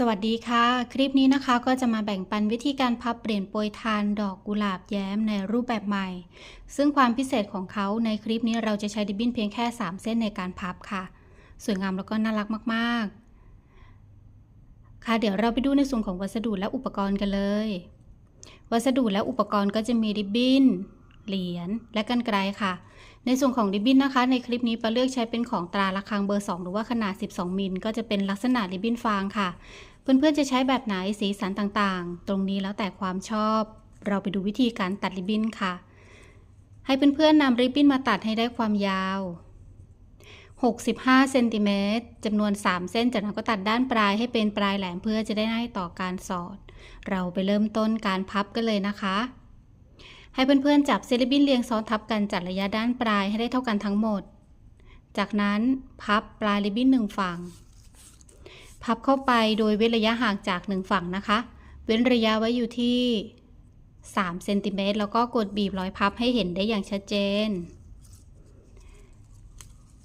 สวัสดีค่ะ คลิปนี้นะคะก็จะมาแบ่งปันวิธีการพับเปลี่ยนโปรยทานดอกกุหลาบแย้มในรูปแบบใหม่ ซึ่งความพิเศษของเขาในคลิปนี้เราจะใช้ริบบิ้นเพียงแค่ 3 เส้นในการพับค่ะ สวยงามแล้วก็น่ารักมากๆ ค่ะเดี๋ยวเราไปดูในส่วนของวัสดุและอุปกรณ์กันเลย วัสดุและอุปกรณ์ก็จะมีริบบิ้นเหรียญและกันไกรค่ะ ในส่วนของริบบิ้นนะคะ ในคลิปนี้ปาเลือกใช้เป็นของตราระฆังเบอร์ 2 หรือว่าขนาด 12 มิล ก็จะเป็นลักษณะริบบิ้นฟางค่ะ เพื่อนๆจะใช้แบบไหนสีสันต่างๆ ตรงนี้แล้วแต่ความชอบ เราไปดูวิธีการตัดริบบิ้นค่ะ ให้เพื่อนๆนำริบบิ้นมาตัดให้ได้ความยาว 65เซนติเมตรจำนวน 3 เส้น จากนั้นก็ตัดด้านปลายให้เป็นปลายแหลมเพื่อจะได้ง่ายต่อการสอด เราไปเริ่มต้นการพับกันเลยนะคะ ให้เพื่อนๆจับเซริบบิ้นเรียงซ้อนทับกันจัดระยะด้านปลายให้ได้เท่ากันทั้งหมด จากนั้นพับปลายริบบิ้นหนึ่งฝั่ง พับเข้าไปโดยเว้นระยะห่างจากหนึ่งฝั่งนะคะ เว้นระยะไว้อยู่ที่3เซนติเมตรแล้วก็กดบีบร้อยพับให้เห็นได้อย่างชัดเจน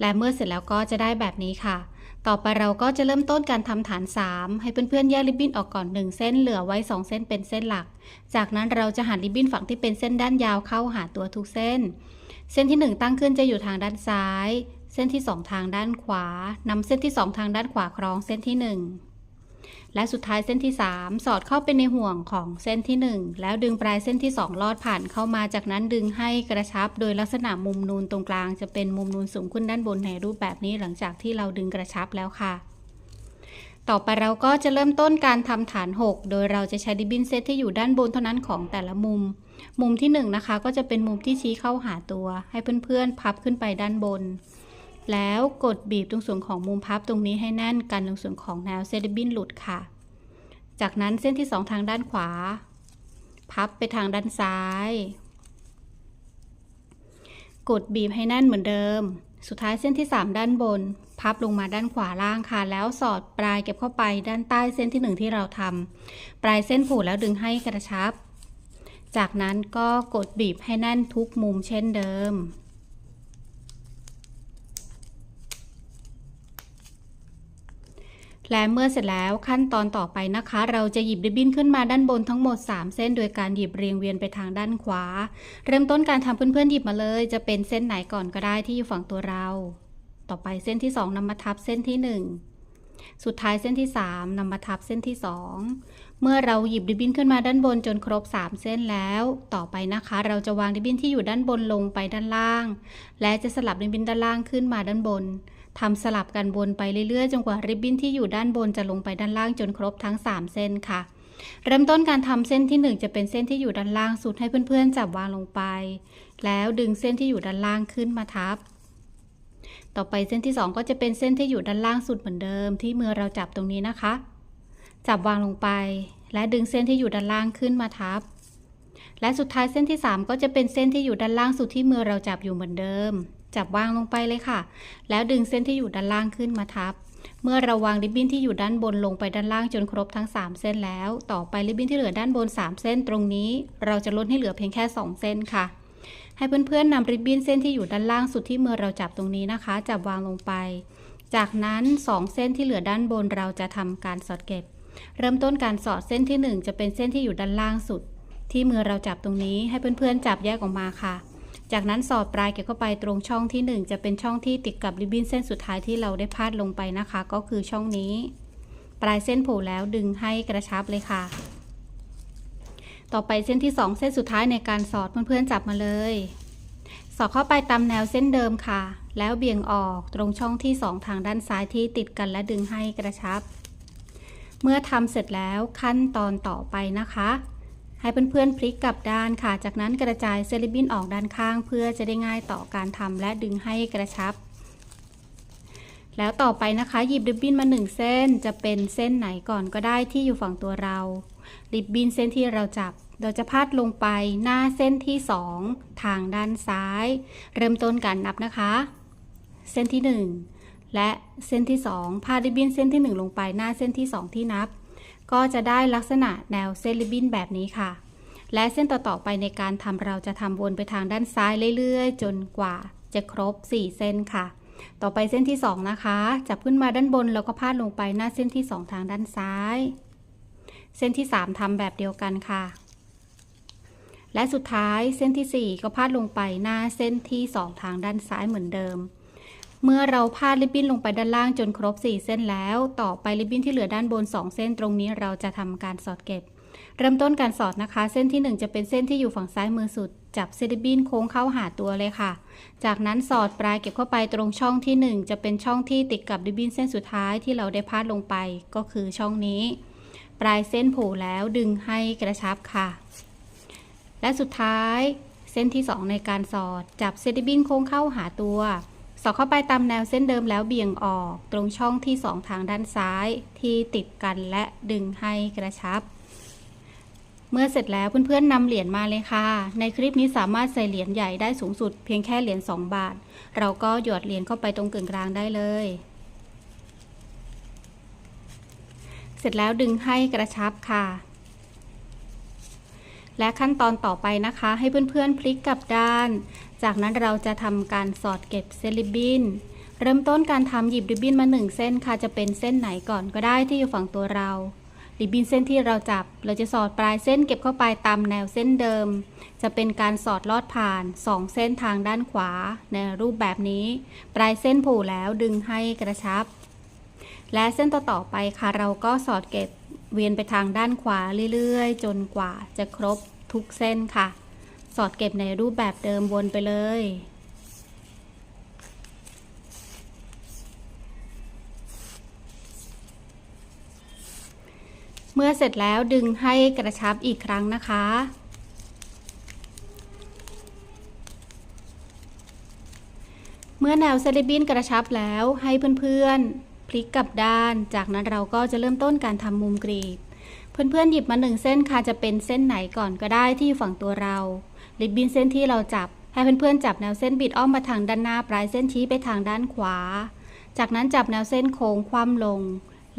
และเมื่อเสร็จแล้วก็จะได้แบบนี้ค่ะ ต่อไปเราก็จะเริ่มต้นการทำฐาน 3 ให้เพื่อนๆแยกริบบิ้นออกก่อน 1 เส้นเหลือไว้ 2 เส้นเป็นเส้นหลัก จากนั้นเราจะหันริบบิ้นฝั่งที่เป็นเส้นด้านยาวเข้าหาตัวทุกเส้น เส้นที่ 1 ตั้งขึ้นจะอยู่ทางด้านซ้าย เส้นที่ 2 ทางด้านขวานำเส้นที่ 2 ทางด้านขวาครองเส้นที่ 1 และสุดท้ายเส้นที่ 3 สอดเข้าไปในห่วงของเส้นที่ 1 แล้วดึงปลายเส้นที่ 2 ลอดผ่านเข้ามาจากนั้นดึงให้กระชับ โดยลักษณะมุมนูนตรงกลางจะเป็นมุมนูนสูงขึ้นด้านบนในรูปแบบนี้หลังจากที่เราดึงกระชับแล้วค่ะ ต่อไปเราก็จะเริ่มต้นการทำฐาน 6 โดยเราจะใช้ริบบินเซตที่อยู่ด้านบนเท่านั้นของแต่ละมุม มุมที่1นนะคะ ก็จะเป็นมุมที่ชี้เข้าหาตัว ให้เพื่อนๆพับขึ้นไปด้านบน แล้วกดบีบตรงส่วนของมุมพับตรงนี้ให้แน่นกันตรงส่วนของแนวเซตริบินหลุดค่ะ จากนั้นเส้นที่ 2 ทางด้านขวา พับไปทางด้านซ้าย กดบีบให้แน่นเหมือนเดิม สุดท้ายเส้นที่ 3 ด้านบน พับลงมาด้านขวาล่างค่ะ แล้วสอดปลายเก็บเข้าไปด้านใต้เส้นที่ 1 ที่เราทำปลายเส้นผูกแล้วดึงให้กระชับ จากนั้นก็กดบีบให้แน่นทุกมุมเช่นเดิม และเมื่อเสร็จแล้วขั้นตอนต่อไปนะคะ เราจะหยิบริบบิ้นขึ้นมาด้านบนทั้งหมด 3 เส้น โดยการหยิบเรียงเวียนไปทางด้านขวา เริ่มต้นการทำเพื่อนๆหยิบมาเลย จะเป็นเส้นไหนก่อนก็ได้ที่อยู่ฝั่งตัวเรา ต่อไปเส้นที่ 2นำมาทับเส้นที่ 1 สุดท้ายเส้นที่ 3นำมาทับเส้นที่ 2 เมื่อเราหยิบริบบิ้นขึ้นมาด้านบนจนครบ 3 เส้นแล้ว ต่อไปนะคะ เราจะวางริบบิ้นที่อยู่ด้านบนลงไปด้านล่าง และจะสลับริบบิ้นด้านล่างขึ้นมาด้านบน ทำสลับกันวนไปเรื่อยๆ จนกว่าริบบิ้นที่อยู่ด้านบนจะลงไปด้านล่างจนครบทั้ง 3 เส้นค่ะ เริ่มต้นการทำเส้นที่ 1 จะเป็นเส้นที่อยู่ด้านล่างสุดให้เพื่อนๆ จับวางลงไป แล้วดึงเส้นที่อยู่ด้านล่างขึ้นมาทับ ต่อไปเส้นที่ 2 ก็จะเป็นเส้นที่อยู่ด้านล่างสุดเหมือนเดิม ที่มือเราจับตรงนี้นะคะ จับวางลงไป และดึงเส้นที่อยู่ด้านล่างขึ้นมาทับ และสุดท้ายเส้นที่ 3 ก็จะเป็นเส้นที่อยู่ด้านล่างสุดที่มือเราจับอยู่เหมือนเดิม จับวางลงไปเลยค่ะ แล้วดึงเส้นที่อยู่ด้านล่างขึ้นมาทับ เมื่อเราวางริบบิ้นที่อยู่ด้านบนลงไปด้านล่างจนครบทั้ง 3 เส้นแล้ว ต่อไปริบบิ้นที่เหลือด้านบน 3 เส้นตรงนี้ เราจะลดให้เหลือเพียงแค่ 2 เส้นค่ะ ให้เพื่อนๆนำริบบิ้นเส้นที่อยู่ด้านล่างสุดที่มือเราจับตรงนี้นะคะ จับวางลงไป จากนั้น 2 เส้นที่เหลือด้านบนเราจะทำการสอดเก็บ เริ่มต้นการสอดเส้นที่ 1 จะเป็นเส้นที่อยู่ด้านล่างสุด ที่มือเราจับตรงนี้ ให้เพื่อนๆจับแยกออกมาค่ะ จากนั้นสอดปลายเก็บเข้าไปตรงช่องที่ 1 จะเป็นช่องที่ติดกับริบบิ้นเส้นสุดท้ายที่เราได้พาดลงไปนะคะ ก็คือช่องนี้ ปลายเส้นโผล่แล้วดึงให้กระชับเลยค่ะ ต่อไปเส้นที่ 2 เส้นสุดท้ายในการสอดเพื่อนๆจับมาเลย สอดเข้าไปตามแนวเส้นเดิมค่ะ แล้วเบี่ยงออกตรงช่องที่ 2 ทางด้านซ้ายที่ติดกันและดึงให้กระชับ เมื่อทำเสร็จแล้วขั้นตอนต่อไปนะคะ ให้เพื่อนๆพลิกกลับด้านค่ะ จากนั้นกระจายเซริบบินออกด้านข้าง เพื่อจะได้ง่ายต่อการทำและดึงให้กระชับ แล้วต่อไปนะคะหยิบริบบิ้นมา 1 เส้นจะเป็นเส้นไหนก่อนก็ได้ที่อยู่ฝั่งตัวเรา ริบบิ้นเส้นที่เราจับเราจะพาดลงไปหน้าเส้นที่ 2 ทางด้านซ้าย เริ่มต้นการนับนะคะ เส้นที่ 1 และเส้นที่ 2 พาดริบบิ้นเส้นที่ 1 ลงไปหน้าเส้นที่ 2 ที่นับ ก็จะได้ลักษณะแนวเส้นริบบิ้นแบบนี้ค่ะ และเส้นต่อๆไปในการทำเราจะทำวนไปทางด้านซ้ายเรื่อยๆ จนกว่าจะครบ 4 เส้นค่ะ ต่อไปเส้นที่ 2 นะคะ จับขึ้นมาด้านบนแล้วก็พาดลงไปหน้าเส้นที่ 2 ทางด้านซ้าย เส้นที่ 3ทำแบบเดียวกันค่ะ และสุดท้ายเส้นทีสี่ 4 ก็พาดลงไปหน้าเส้นที่ 2 ทางด้านซ้ายเหมือนเดิม เมื่อเราพาดริบบิ้นลงไปด้านล่างจนครบ 4 เส้นแล้ว ต่อไปริบบิ้นที่เหลือด้านบน 2 เส้นตรงนี้เราจะทำการสอดเก็บ เริ่มต้นการสอดนะคะ เส้นที่ 1 จะเป็นเส้นที่อยู่ฝั่งซ้ายมือสุด จับเซริบินโค้งเข้าหาตัวเลยค่ะ จากนั้นสอดปลายเก็บเข้าไปตรงช่องที่ 1 จะเป็นช่องที่ติดกับริบบิ้นเส้นสุดท้ายที่เราได้พาดลงไป ก็คือช่องนี้ ปลายเส้นโผล่แล้วดึงให้กระชับค่ะ และสุดท้าย เส้นที่ 2 ในการสอดจับเซริบบินโค้งเข้าหาตัว สอดเข้าไปตามแนวเส้นเดิมแล้วเบี่ยงออกตรงช่องที่ 2 ทางด้านซ้ายที่ติดกันและดึงให้กระชับ เมื่อเสร็จแล้วเพื่อนๆนำเหรียญมาเลยค่ะ ในคลิปนี้สามารถใส่เหรียญใหญ่ได้สูงสุดเพียงแค่เหรียญ2 บาท เราก็หยอดเหรียญเข้าไปตรงกึ่งกลางได้เลย เสร็จแล้วดึงให้กระชับค่ะและขั้นตอนต่อไปนะคะ ให้เพื่อนๆพลิกกลับด้าน จากนั้นเราจะทำการสอดเก็บเซลิบบินเริ่มต้นการทำหยิบริบบิ้นมาหนึ่งเส้นค่ะ จะเป็นเส้นไหนก่อนก็ได้ที่อยู่ฝั่งตัวเรา ริบบิ้นเส้นที่เราจับ เราจะสอดปลายเส้นเก็บเข้าไปตามแนวเส้นเดิม จะเป็นการสอดลอดผ่าน 2 เส้นทางด้านขวา ในรูปแบบนี้ ปลายเส้นผล่แล้วดึงให้กระชับ และเส้นต่อๆไปค่ะ เราก็สอดเก็บเวียนไปทางด้านขวาเรื่อยๆ จนกว่าจะครบทุกเส้นค่ะ สอดเก็บในรูปแบบเดิมวนไปเลย เมื่อเสร็จแล้วดึงให้กระชับอีกครั้งนะคะเมื่อแนวเซเลบินกระชับแล้วให้เพื่อนๆ พลิกกลับด้าน จากนั้นเราก็จะเริ่มต้นการทำมุมกรีบ เพื่อนๆ หยิบมาหนึ่งเส้นค่ะจะเป็นเส้นไหนก่อนก็ได้ที่ฝั่งตัวเรา ริบบิ้นเส้นที่เราจับ ให้เพื่อนๆจับแนวเส้นบิดอ้อมมาทางด้านหน้าปลายเส้นชี้ไปทางด้านขวา จากนั้นจับแนวเส้นโค้งคว่ำลง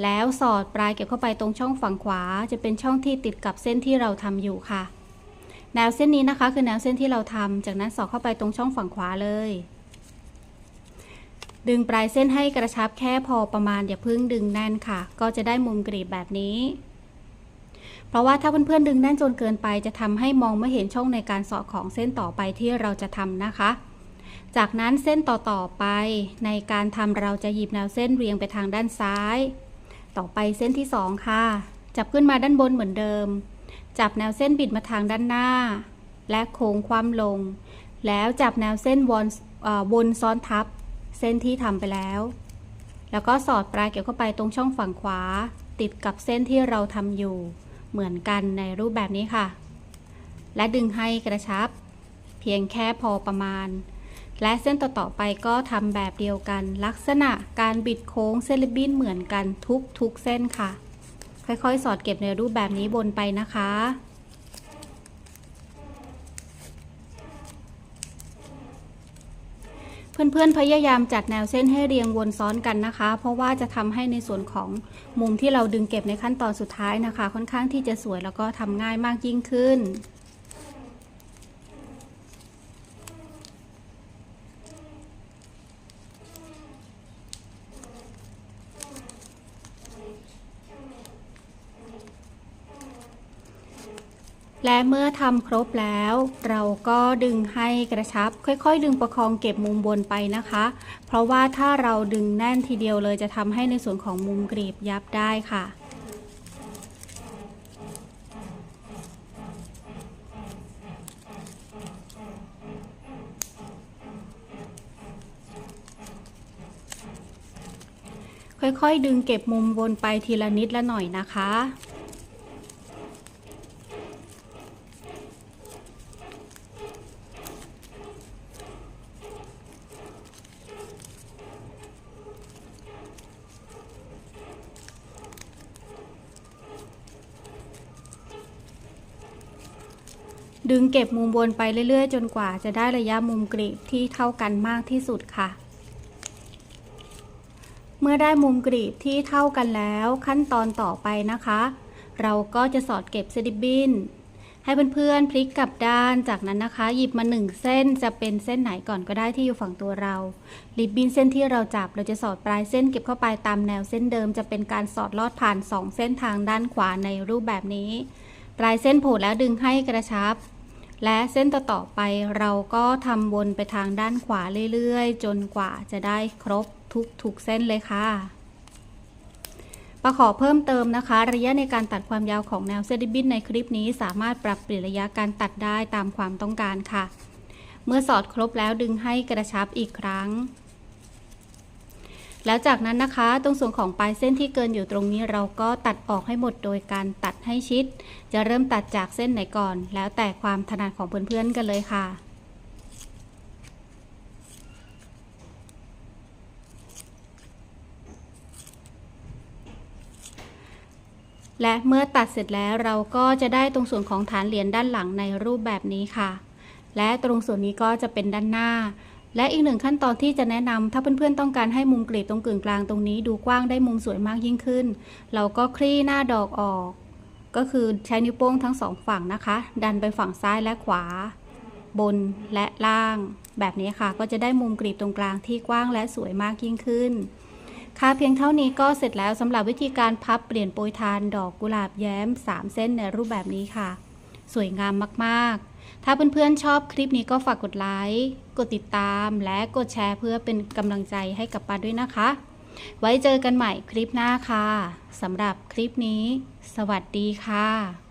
แล้วสอดปลายเก็บเข้าไปตรงช่องฝั่งขวา จะเป็นช่องที่ติดกับเส้นที่เราทำอยู่ค่ะ แนวเส้นนี้นะคะ คือแนวเส้นที่เราทำจากนั้นสอดเข้าไปตรงช่องฝั่งขวาเลย ดึงปลายเส้นให้กระชับแค่พอประมาณอย่าเพิ่งดึงแน่นค่ะ ก็จะได้มุมกรีบแบบนี้ เพราะว่าถ้าเพื่อนๆดึงแน่นจนเกินไป จะทำให้มองไม่เห็นช่องในการสอดของเส้นต่อไปที่เราจะทำนะคะ จากนั้นเส้นต่อๆไป ในการทำเราจะหยิบแนวเส้นเรียงไปทางด้านซ้าย ต่อไปเส้นที่ 2 ค่ะ จับขึ้นมาด้านบนเหมือนเดิม จับแนวเส้นบิดมาทางด้านหน้า และโค้งคว่ำลง แล้วจับแนวเส้นวนวนซ้อนทับ เส้นที่ทำไปแล้ว แล้วก็สอดปลายเกี่ยวเข้าไปตรงช่องฝั่งขวา ติดกับเส้นที่เราทำอยู่ เหมือนกันในรูปแบบนี้ค่ะ และดึงให้กระชับ เพียงแค่พอประมาณ และเส้นต่อๆไปก็ทำแบบเดียวกัน ลักษณะการบิดโค้งเซเลบินเหมือนกันทุกทุกๆเส้นค่ะ ค่อยๆ สอดเก็บในรูปแบบนี้บนไปนะคะ เพื่อนๆพยายามจัดแนวเส้นให้เรียงวนซ้อนกันนะคะ เพราะว่าจะทำให้ในส่วนของมุมที่เราดึงเก็บในขั้นตอนสุดท้ายนะคะ ค่อนข้างที่จะสวยแล้วก็ทำง่ายมากยิ่งขึ้น และเมื่อทำครบแล้ว เราก็ดึงให้กระชับ ค่อยๆ ดึงประคองเก็บมุมบนไปนะคะ เพราะว่าถ้าเราดึงแน่นทีเดียวเลยจะทำให้ในส่วนของมุมกรีบยับได้ค่ะค่อยๆ ดึงเก็บมุมบนไปทีละนิดละหน่อยนะคะ ดึงเก็บมุมบนไปเรื่อย ๆ จนกว่าจะได้ระยะมุมกรีบที่เท่ากันมากที่สุดค่ะ เมื่อได้มุมกรีบที่เท่ากันแล้วขั้นตอนต่อไปนะคะ เราก็จะสอดเก็บเซดิบบินให้เพื่อนๆพลิกกลับด้านจากนั้นนะคะ หยิบมาหนึ่งเส้นจะเป็นเส้นไหนก่อนก็ได้ที่อยู่ฝั่งตัวเราริบบิ้นเส้นที่เราจับเราจะสอดปลายเส้นเก็บเข้าไปตามแนวเส้นเดิม จะเป็นการสอดลอดผ่านสองเส้นทางด้านขวาในรูปแบบนี้ ปลายเส้นโผล่แล้วดึงให้กระชับ และเส้นต่อๆไปเราก็ทำวนไปทางด้านขวาเรื่อยๆ จนกว่าจะได้ครบทุกทุกๆเส้นเลยค่ะประขอเพิ่มเติมนะคะ ระยะในการตัดความยาวของแนวเส้นริบบิ้นในคลิปนี้ สามารถปรับเปลี่ยนระยะการตัดได้ตามความต้องการค่ะ เมื่อสอดครบแล้วดึงให้กระชับอีกครั้ง แล้วจากนั้นนะคะตรงส่วนของปลายเส้นที่เกินอยู่ตรงนี้เราก็ตัดออกให้หมดโดยการตัดให้ชิด จะเริ่มตัดจากเส้นไหนก่อน แล้วแต่ความถนัดของเพื่อนๆกันเลยค่ะและเมื่อตัดเสร็จแล้วเราก็จะได้ตรงส่วนของฐานเหรียญด้านหลังในรูปแบบนี้ค่ะ และตรงส่วนนี้ก็จะเป็นด้านหน้า และอีกหนึ่งขั้นตอนที่จะแนะนำถ้าเพื่อนๆต้องการให้มุมกรีบตรงกึ่งกลางตรงนี้ ดูกว้างได้มุมสวยมากยิ่งขึ้น เราก็คลี่หน้าดอกออก ก็คือใช้นิ้วโป้งทั้งสองฝั่งนะคะ ดันไปฝั่งซ้ายและขวา บนและล่าง แบบนี้ค่ะ ก็จะได้มุมกรีบตรงกลางที่กว้างและสวยมากยิ่งขึ้น ค่ะเพียงเท่านี้ก็เสร็จแล้วสำหรับวิธีการพับเปลี่ยนโปรยทานดอกกุหลาบแย้ม 3 เส้นในรูปแบบนี้ค่ะ สวยงามมากๆ ถ้าเพื่อนๆชอบคลิปนี้ก็ฝากกดไลค์กดติดตาม และกดแชร์เพื่อเป็นกำลังใจให้กับปาด้วยนะคะ ไว้เจอกันใหม่คลิปหน้าค่ะสำหรับคลิปนี้ สวัสดีค่ะ